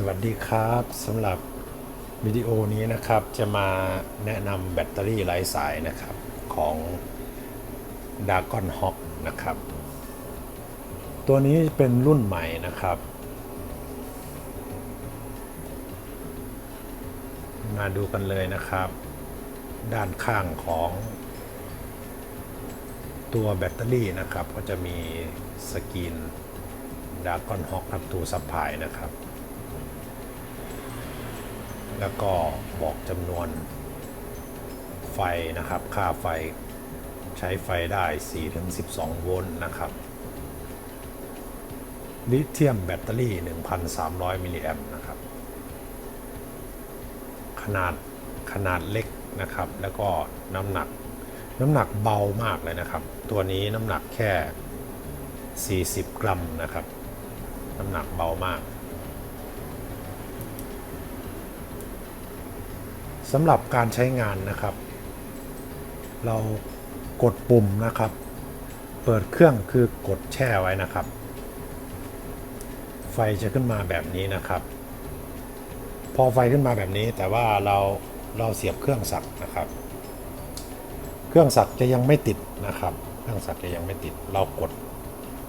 สวัสดีครับสำหรับวิดีโอนี้นะครับจะมาแนะนำแบตเตอรี่ไร้สายนะครับของ d a g o n Hawk นะครับ ตัวนี้เป็นรุ่นใหม่นะครับ มาดูกันเลยนะครับ ด้านข้างของตัวแบตเตอรี่นะครับ ก็จะมีสกรีน d a g o n Hawk ครับตัวซัพพลายนะครับ แล้วก็บอกจำนวนไฟนะครับ ค่าไฟใช้ไฟได้ 4-12 โวลต์นะครับ ลิเธียมแบตเตอรี่ 1,300 มิลลิแอมป์นะครับ ขนาดขนาดเล็กนะครับ แล้วก็น้ำหนักน้ำหนักเบามากเลยนะครับ ตัวนี้น้ำหนักแค่ 40 กรัมนะครับ น้ำหนักเบามาก สำหรับการใช้งานนะครับ เรากดปุ่มนะครับ เปิดเครื่องคือกดแช่ไว้นะครับ ไฟจะขึ้นมาแบบนี้นะครับ พอไฟขึ้นมาแบบนี้แต่ว่าเราเราเสียบเครื่องสักนะครับ เครื่องสักจะยังไม่ติดนะครับ เครื่องสักจะยังไม่ติด เรากด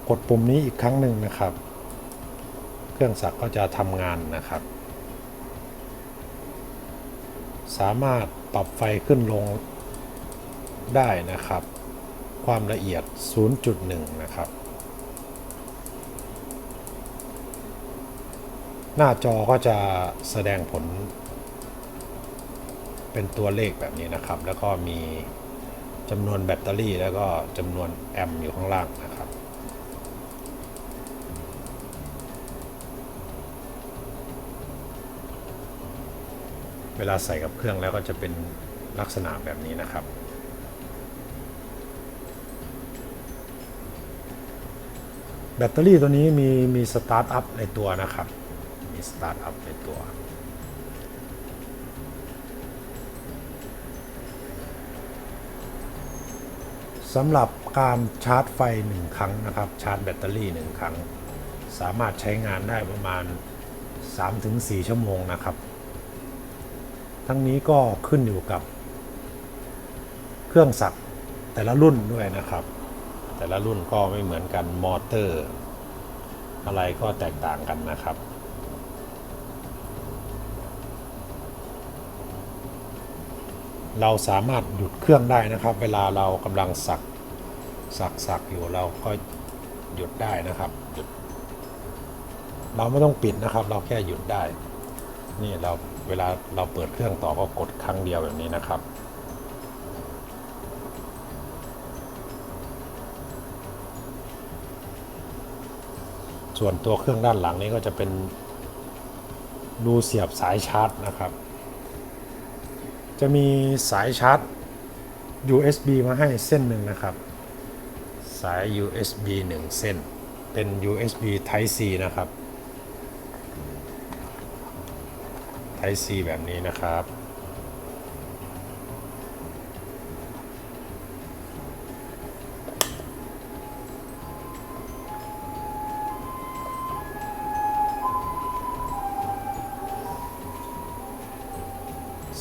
กดปุ่มนี้อีกครั้งหนึ่งนะครับ เครื่องสักก็จะทำงานนะครับ สามารถปรับไฟขึ้นลงได้นะครับ ความละเอียด 0.1 นะครับ หน้าจอก็จะแสดงผล เป็นตัวเลขแบบนี้นะครับ แล้วก็มีจำนวนแบตเตอรี่แล้วก็จำนวนแอมป์อยู่ข้างล่างนะครับ เวลาใส่กับเครื่องแล้วก็จะเป็นลักษณะแบบนี้นะครับ แบตเตอรี่ตัวนี้มีมีสตาร์ทอัพในตัวนะครับ มีสตาร์ทอัพในตัวสำหรับการชาร์จไฟ 1 ครั้งนะครับ ชาร์จแบตเตอรี่ 1 ครั้ง สามารถใช้งานได้ประมาณ 3-4 ชั่วโมงนะครับ ทั้งนี้ก็ขึ้นอยู่กับเครื่องสักแต่ละรุ่นด้วยนะครับ แต่ละรุ่นก็ไม่เหมือนกันมอเตอร์ อะไรก็แตกต่างกันนะครับเราสามารถหยุดเครื่องได้นะครับ เวลาเรากำลังสักสักสักอยู่เราก็หยุดได้นะครับหยุดเราไม่ต้องปิดนะครับ เราแค่หยุดได้ นี่เราเวลาเราเปิดเครื่องต่อก็กดครั้งเดียวแบบนี้นะครับ ส่วนตัวเครื่องด้านหลังนี้ก็จะเป็นรูเสียบสายชาร์จนะครับ จะมีสายชาร์จ USB มาให้เส้นหนึ่งนะครับ สาย USB 1 เส้น เป็น USB Type C นะครับ Type C แบบนี้นะครับ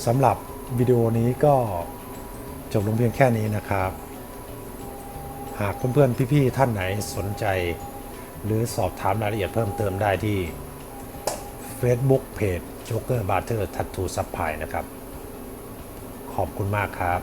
สำหรับวิดีโอนี้ก็จบลงเพียงแค่นี้นะครับ หากเพื่อนๆ พี่ๆ ท่านไหนสนใจ หรือสอบถามรายละเอียดเพิ่มเติมได้ที่ Facebook Page โจ๊กเกอร์บาร์เทอร์ทัตทูซับพายนะครับ ขอบคุณมากครับ